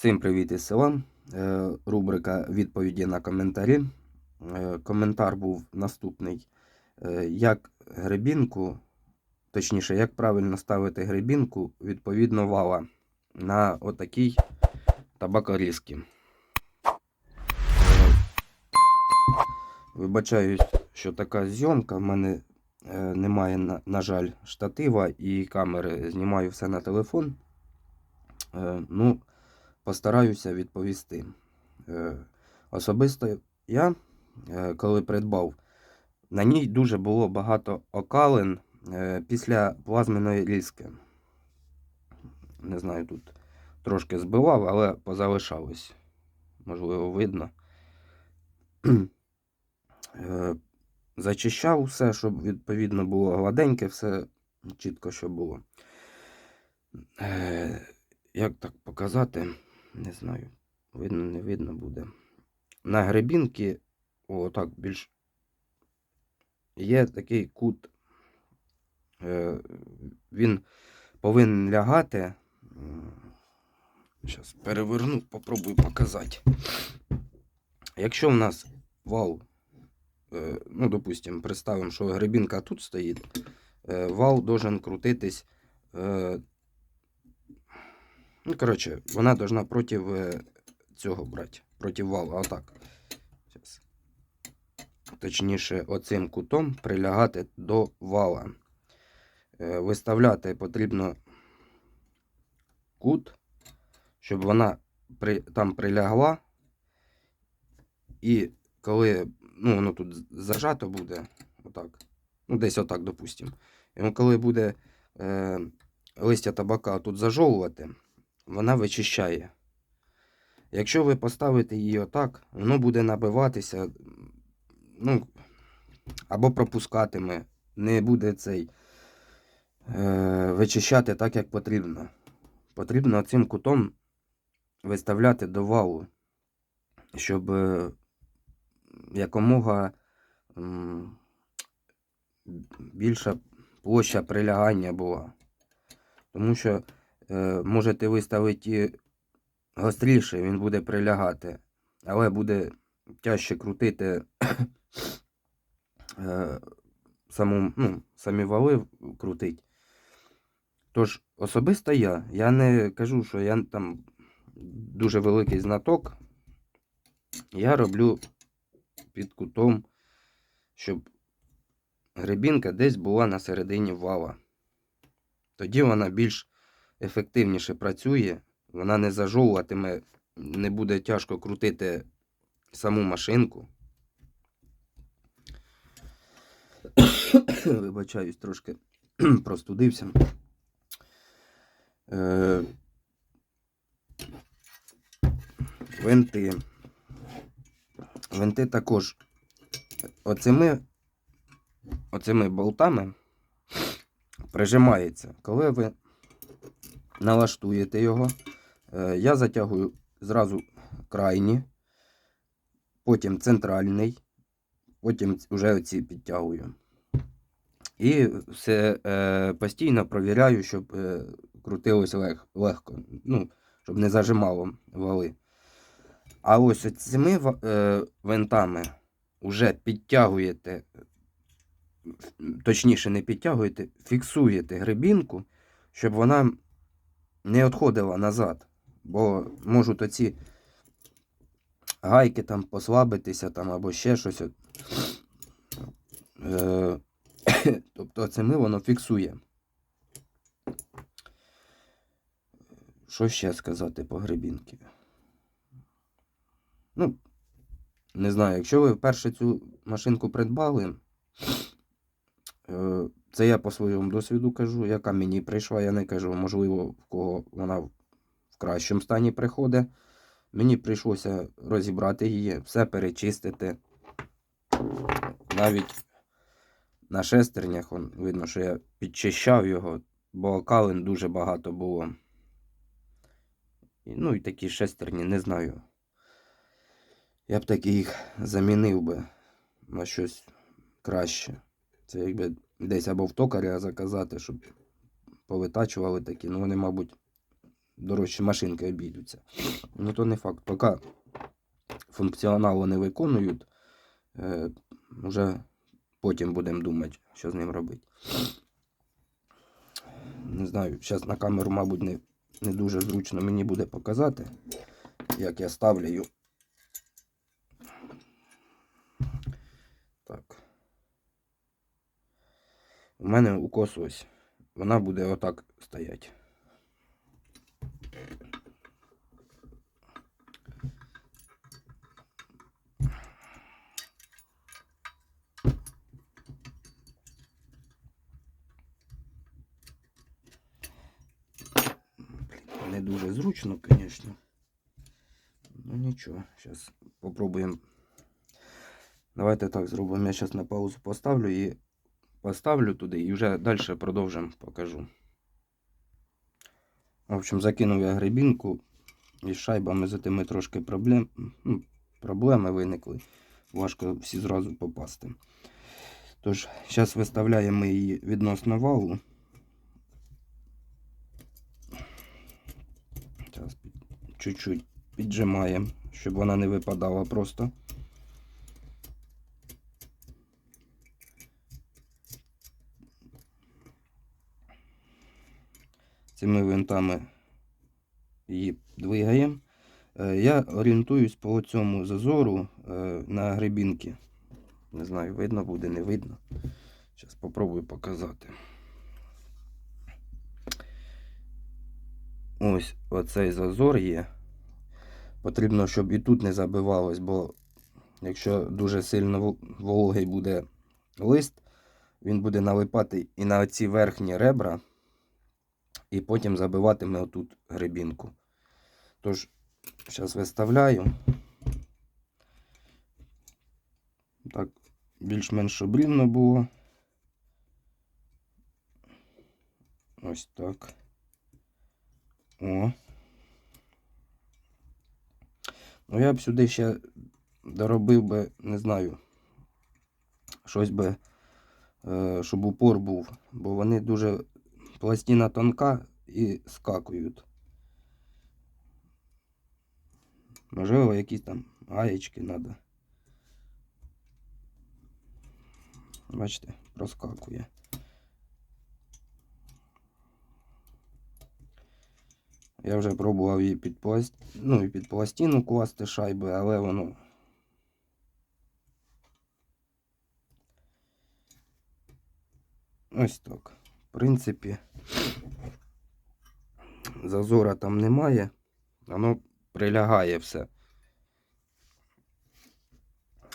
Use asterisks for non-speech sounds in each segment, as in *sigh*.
Всім привіт із села. Е, Рубрика відповіді на коментарі. Е, Коментар був наступний. Е, Як гребінку, точніше, як правильно ставити гребінку відповідно вала на отакій табакорізці. Е, Вибачаюсь, що така зйомка. В мене немає, на, на жаль, штатива і камери. Знімаю все на телефон. Ну, постараюся відповісти. Е, Особисто я, е, коли придбав, на ній дуже було багато окалин е, після плазменної різки. Не знаю, тут трошки збивав, але позалишалось. Можливо, видно. Зачищав все, щоб відповідно було гладеньке, все чітко, що було. Як так показати? Не знаю. Видно, не видно буде. На гребінки, о, так, більш є такий кут. Е, Він повинен лягати. Зараз переверну, попробую показати. Якщо в нас вал, е, ну, допустимо, представимо, що гребінка тут стоїть, е, вал должен крутитись. Ну, коротше, вона должна проти е, цього брати, проти вала, отак. Зараз. Точніше, оцим кутом прилягати до вала. Е, Виставляти потрібно кут, щоб вона при, там прилягла. І коли ну, воно тут зажато буде, отак, ну, десь отак, допустимо. І коли буде е, листя табака тут зажовувати, вона вичищає. Якщо ви поставите її отак, воно буде набиватися, ну, або пропускатиме, не буде цей е, вичищати так, як потрібно. Потрібно цим кутом виставляти до валу, щоб е, якомога більша площа прилягання була. Тому що можете виставити гостріше, він буде прилягати, але буде тяжче крутити е, саму, ну, самі вали крутить. Тож, особисто я, я не кажу, що я там дуже великий знаток. Я роблю під кутом, щоб гребінка десь була на середині вала. Тоді вона більш ефективніше працює, вона не зажовуватиме, не буде тяжко крутити саму машинку. *coughs* Вибачаюсь, трошки *coughs* простудився. Е, Винти. Винти також оцими, оцими болтами прижимається. Коли ви налаштуєте його, е, я затягую зразу крайні, потім центральний, потім вже оці підтягую. І все е, постійно провіряю, щоб е, крутилось лег, легко, ну, щоб не зажимало вали. А ось цими е, винтами вже підтягуєте, точніше, не підтягуєте, фіксуєте гребінку, щоб вона не відходила назад. Бо можуть оці гайки там послабитися там, або ще щось. Е, *coughs* тобто цими воно фіксує. Що ще сказати по гребінки? Ну, не знаю, якщо ви вперше цю машинку придбали, е, це я по своєму досвіду кажу, яка мені прийшла, я не кажу, можливо, в кого вона в кращому стані приходить. Мені прийшлося розібрати її, все перечистити. Навіть на шестернях он, видно, що я підчищав його, бо окалин дуже багато було. Ну і такі шестерні, не знаю. Я б таки їх замінив би на щось краще. Це якби десь або в токаря заказати, щоб повитачували такі. Ну вони, мабуть, дорожчі машинки обійдуться. Ну то не факт. Поки функціонал вони виконують, е, вже потім будемо думати, що з ним робити. Не знаю, зараз на камеру, мабуть, не, не дуже зручно мені буде показати, як я ставлю. У мене укос ось. Вона буде отак стояти. Не дуже зручно, звісно. Ну нічого, зараз попробуємо. Давайте так зробимо. Я зараз на паузу поставлю і поставлю туди і вже далі продовжимо, покажу. В общем, закинув я грибінку із шайбами за тими трошки проблем, ну, проблеми виникли. Важко всі зразу попасти. Тож, зараз виставляємо її відносно валу. Зараз чуть-чуть піджимаємо, щоб вона не випадала просто. Цими винтами її двигаємо. Е, Я орієнтуюсь по цьому зазору е, на грибінки. Не знаю, видно буде, не видно. Зараз спробую показати. Ось оцей зазор є. Потрібно, щоб і тут не забивалось, бо якщо дуже сильно вологий буде лист, він буде налипати і на ці верхні ребра, і потім забиватиме отут грибінку. Тож, зараз виставляю. Так, більш-менш щоб рівно було. Ось так. О. Ну, я б сюди ще доробив би, не знаю, щось би, е, щоб упор був, бо вони дуже пластина тонка і скакують. Можливо, якісь там гаєчки треба. Бачите, проскакує. Я вже пробував її під пласт... ну, і під пластину класти шайби, але воно. Ось так. В принципі, зазора там немає, воно прилягає все.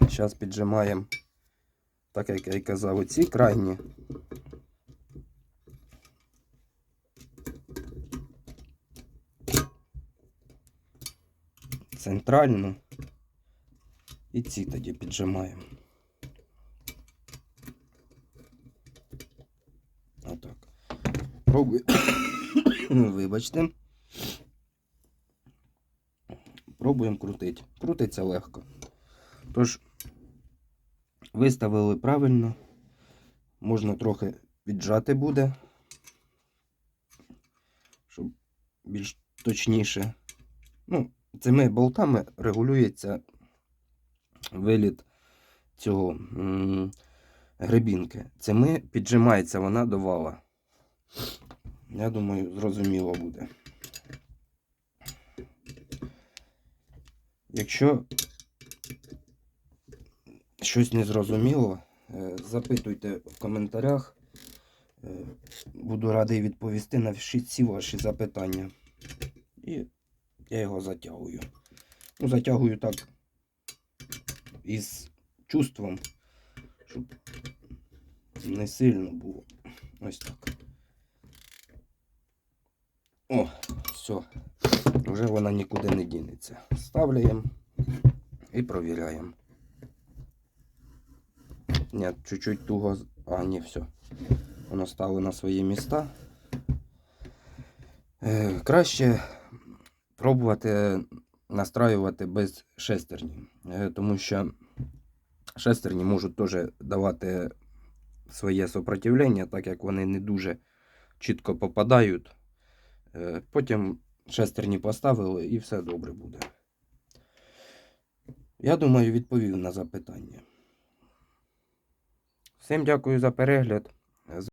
Зараз піджимаємо, так як я і казав, оці крайні. Центральну. І ці тоді піджимаємо. Отак. Пробую. *coughs* Вибачте. Пробуємо крутити. Крутиться легко. Тож, виставили правильно. Можна трохи віджати буде, щоб більш точніше. Ну, цими болтами регулюється виліт цього гребінки. Цими піджимається вона до вала. Я думаю, зрозуміло буде. Якщо щось не зрозуміло, е, запитуйте в коментарях. Е, Буду радий відповісти на всі ваші запитання. І я його затягую. Ну, затягую так із чувством, щоб не сильно було. Ось так. О, все. Вже вона нікуди не дінеться. Ставляємо і провіряємо. Ні, чуть-чуть туго. А, ні, все. Воно стало на свої міста. Е, краще пробувати настраювати без шестерні, Е, тому що шестерні можуть теж давати своє сопротивлення, так як вони не дуже чітко попадають. Е, Потім шестерні поставили і все добре буде. Я думаю, відповів на запитання. Всім дякую за перегляд.